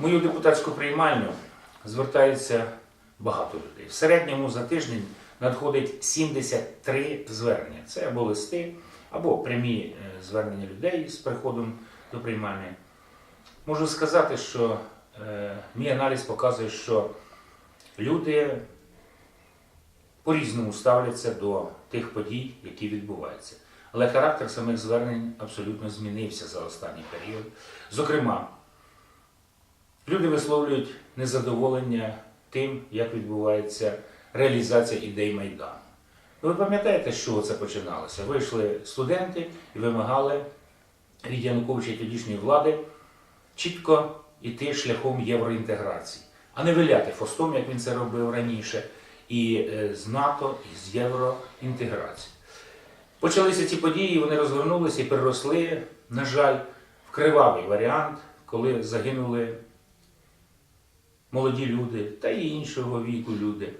Мою депутатську приймальню звертається багато людей. В середньому за тиждень надходить 73 звернення. Це або листи, або прямі е, звернення людей з приходом до приймальні. Можу сказати, що е, мій аналіз показує, що люди по-різному ставляться до тих подій, які відбуваються. Але характер самих звернень абсолютно змінився за останній період. Зокрема, люди висловлюють незадоволення тим, як відбувається реалізація ідей Майдану. Ну, Ви пам'ятаєте, з чого це починалося? Вийшли студенти і вимагали від Януковича тодішньої влади чітко йти шляхом євроінтеграції, а не виляти фостом, як він це робив раніше, і е, з НАТО, і з євроінтеграції. Почалися ці події, вони розгорнулися і переросли, на жаль, в кривавий варіант, коли загинули молоді люди та й іншого віку люди.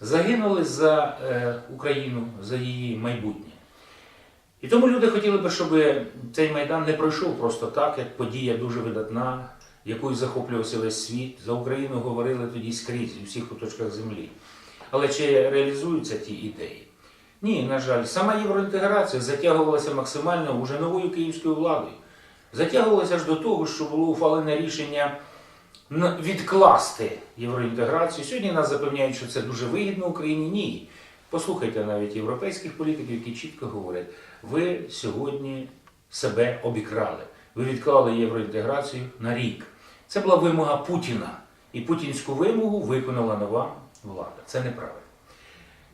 Загинули за е, Україну, за її майбутнє. І тому люди хотіли би, щоб цей майдан не пройшов просто так, як подія дуже видатна, якою захоплювався весь світ. За Україну говорили тоді скрізь, у всіх куточках землі. Але чи реалізуються ті ідеї? Ні, на жаль, сама євроінтеграція затягувалася максимально уже новою київською владою. Затягувалася аж до того, що було ухвалене рішення відкласти євроінтеграцію. Сьогодні нас запевняють, що це дуже вигідно Україні. Ні. Послухайте навіть європейських політиків, які чітко говорять, ви сьогодні себе обікрали. Ви відклали євроінтеграцію на рік. Це була вимога Путіна. І путінську вимогу виконала нова влада. Це неправильно.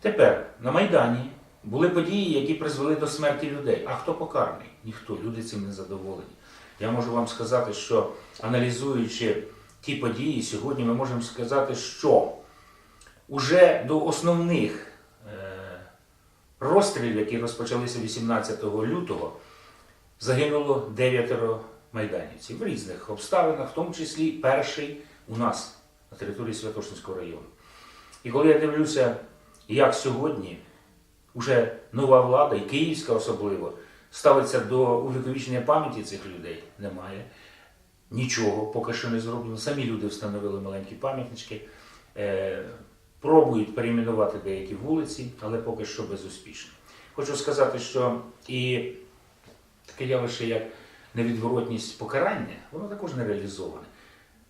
Тепер на Майдані були події, які призвели до смерті людей. А хто покараний? Ніхто. Люди цим не задоволені. Я можу вам сказати, що аналізуючи ті події, сьогодні ми можемо сказати, що уже до основних е, розстрілів, які розпочалися 18 лютого, загинуло дев'ятеро майданівців в різних обставинах, в тому числі перший у нас на території Святошинського району. І коли я дивлюся, як сьогодні уже нова влада, і київська особливо, ставиться до увіковічення пам'яті цих людей, немає. Нічого поки що не зроблено. Самі люди встановили маленькі пам'ятнички, е, пробують перейменувати деякі вулиці, але поки що безуспішно. Хочу сказати, що і таке явище, як невідворотність покарання, воно також не реалізоване.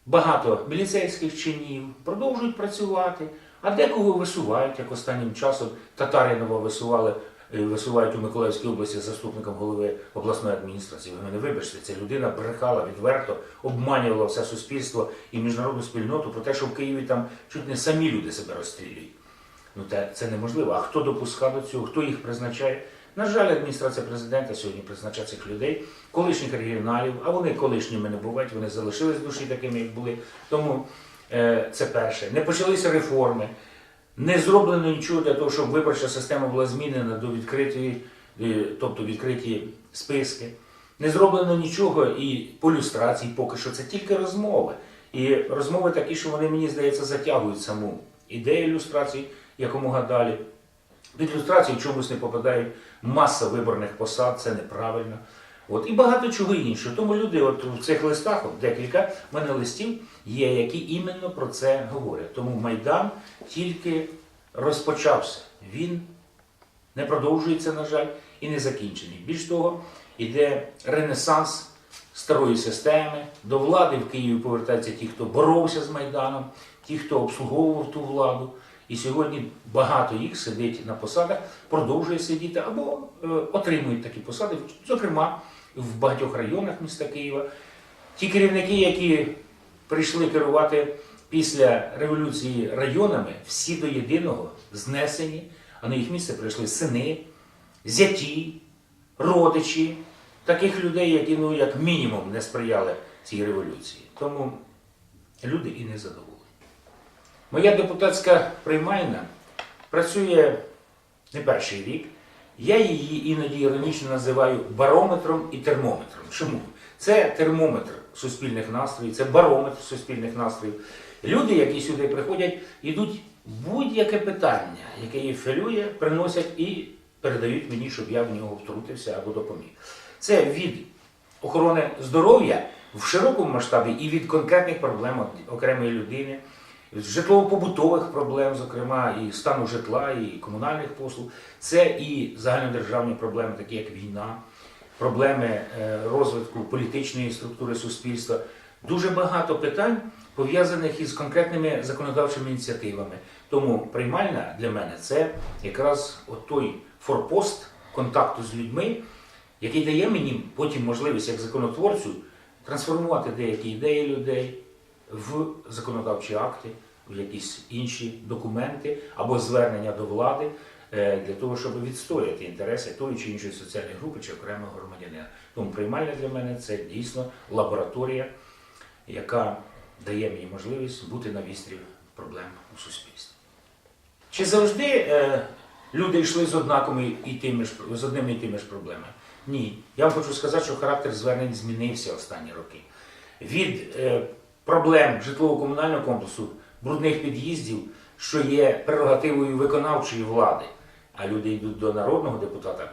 Багато міліцейських чинів продовжують працювати, а декого висувають, як останнім часом Татаринова висували, висувають у Миколаївській області заступником голови обласної адміністрації. Ви мене вибачте, ця людина брехала відверто, обманювала все суспільство і міжнародну спільноту про те, що в Києві там чуть не самі люди себе розстрілюють. Ну те, це неможливо. А хто допускає до цього, хто їх призначає? На жаль, адміністрація президента сьогодні призначає цих людей, колишніх регіоналів, а вони колишніми не бувають, вони залишились в душі такими, як були. Тому е, це перше. Не почалися реформи, не зроблено нічого для того, щоб виборча система була змінена до відкритої, е, тобто відкриті списки. Не зроблено нічого і по люстрації поки що. Це тільки розмови. І розмови такі, що вони, мені здається, затягують саму ідею люстрації якомога далі. Під люстрацію чомусь не попадають маса виборних посад, це неправильно. От, і багато чого іншого. Тому люди от в цих листах, от декілька в мене листів є, які іменно про це говорять. Тому Майдан тільки розпочався. Він не продовжується, на жаль, і не закінчений. Більш того, іде ренесанс старої системи. До влади в Києві повертаються ті, хто боровся з Майданом, ті, хто обслуговував ту владу. І сьогодні багато їх сидить на посадах, продовжує сидіти або е, отримують такі посади, зокрема в багатьох районах міста Києва. Ті керівники, які прийшли керувати після революції районами, всі до єдиного знесені, а на їх місце прийшли сини, зяті, родичі, таких людей, які ну, як мінімум не сприяли цій революції. Тому люди і не задоволені. Моя депутатська приймальна працює не перший рік. Я її іноді іронічно називаю барометром і термометром. Чому? Це термометр суспільних настроїв, це барометр суспільних настроїв. Люди, які сюди приходять, йдуть будь-яке питання, яке їх хвилює, приносять і передають мені, щоб я в нього втрутився або допоміг. Це від охорони здоров'я в широкому масштабі і від конкретних проблем окремої людини, житлово-побутових проблем, зокрема, і стану житла, і комунальних послуг. Це і загальнодержавні проблеми, такі як війна, проблеми е, розвитку політичної структури суспільства. Дуже багато питань пов'язаних із конкретними законодавчими ініціативами. Тому приймальна для мене це якраз той форпост контакту з людьми, який дає мені потім можливість як законотворцю трансформувати деякі ідеї людей в законодавчі акти, в якісь інші документи або звернення до влади е, для того, щоб відстояти інтереси тої чи іншої соціальної групи чи окремого громадянина. Тому приймальня для мене це дійсно лабораторія, яка дає мені можливість бути на вістрі проблем у суспільстві. Чи завжди е, люди йшли з однаковими і тими ж з одними і тими ж проблемами? Ні. Я вам хочу сказати, що характер звернень змінився останні роки. Від е, проблем житлово-комунального комплексу, брудних під'їздів, що є прерогативою виконавчої влади, а люди йдуть до народного депутата.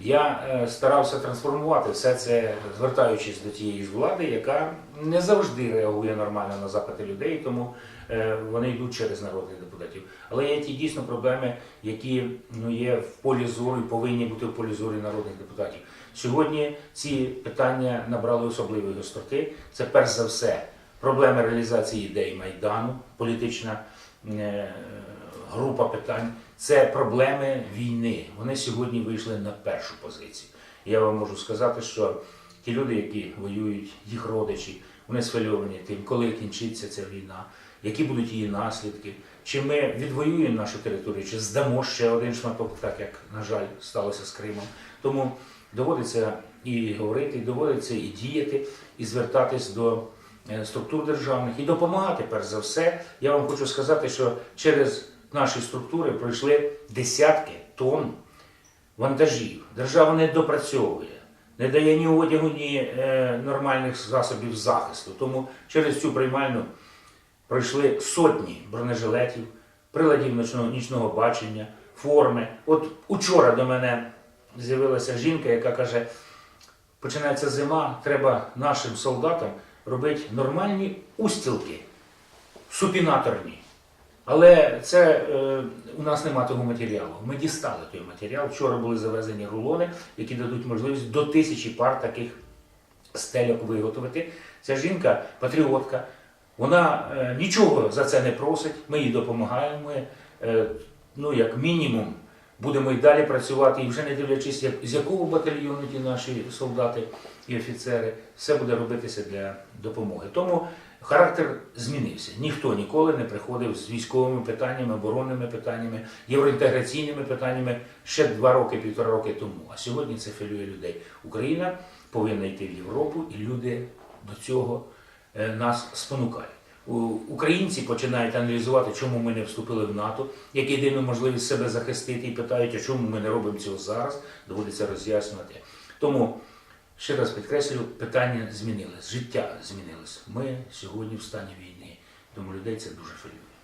Я е, старався трансформувати все це, звертаючись до тієї ж влади, яка не завжди реагує нормально на запити людей, тому е, вони йдуть через народних депутатів. Але є ті дійсно проблеми, які ну, є в полі зору і повинні бути в полі зору народних депутатів. Сьогодні ці питання набрали особливої гостроти. Це перш за все проблеми реалізації ідей Майдану, політична е, група питань. Це проблеми війни. Вони сьогодні вийшли на першу позицію. Я вам можу сказати, що ті люди, які воюють, їх родичі, вони схвильовані тим, коли кінчиться ця війна, які будуть її наслідки, чи ми відвоюємо нашу територію, чи здамо ще один шматок, так як, на жаль, сталося з Кримом. Тому доводиться і говорити, і доводиться і діяти, і звертатись до структур державних, і допомагати, перш за все. Я вам хочу сказати, що через наші структури пройшли десятки тонн вантажів. Держава не допрацьовує, не дає ні одягу, ні е, нормальних засобів захисту. Тому через цю приймальну пройшли сотні бронежилетів, приладів нічного, нічного бачення, форми. От учора до мене з'явилася жінка, яка каже: починається зима, треба нашим солдатам робити нормальні устілки, супінаторні. Але це е, у нас немає того матеріалу. Ми дістали той матеріал. Вчора були завезені рулони, які дадуть можливість до тисячі пар таких стельок виготовити. Ця жінка патріотка. Вона е, нічого за це не просить. Ми їй допомагаємо. Ми, е, ну, як мінімум, будемо і далі працювати. І вже не дивлячись, як, з якого батальйону ті наші солдати і офіцери, все буде робитися для допомоги. Тому характер змінився. Ніхто ніколи не приходив з військовими питаннями, оборонними питаннями, євроінтеграційними питаннями ще два роки, півтора роки тому. А сьогодні це хвилює людей. Україна повинна йти в Європу, і люди до цього е, нас спонукають. Українці починають аналізувати, чому ми не вступили в НАТО, як єдину можливість себе захистити, і питають, а чому ми не робимо цього зараз, доводиться роз'яснювати. Тому ще раз підкреслюю, питання змінилось, життя змінилось. Ми сьогодні в стані війни, тому людей це дуже хвилює.